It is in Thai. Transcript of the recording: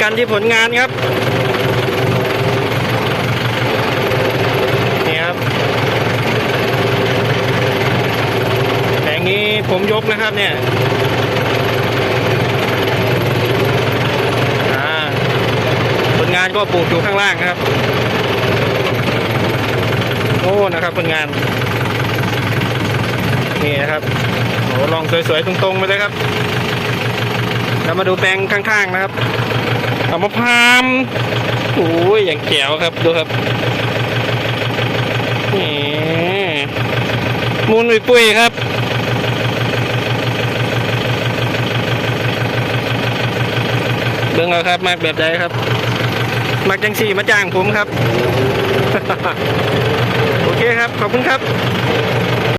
กันที่ผลงานครับนี่ครับแผงนี้ผมยกนะครับเนี่ยอ่าผลงานก็ปลูกอยู่ข้างล่างครับโอ้นะครับผลงานนี่นะครับโอ้ลองสวยๆ ตรงๆไปเลยครับ แล้วมาดูแปลงข้างๆนะครับ เอามาพามโอ้ยอย่างแจ๋วครับดูครับมูลปุยครับเบิ่งเอาครับมากแบบใดครับมักจังสี่มาจ้างผมครับ โอเคครับ ขอบคุณครับ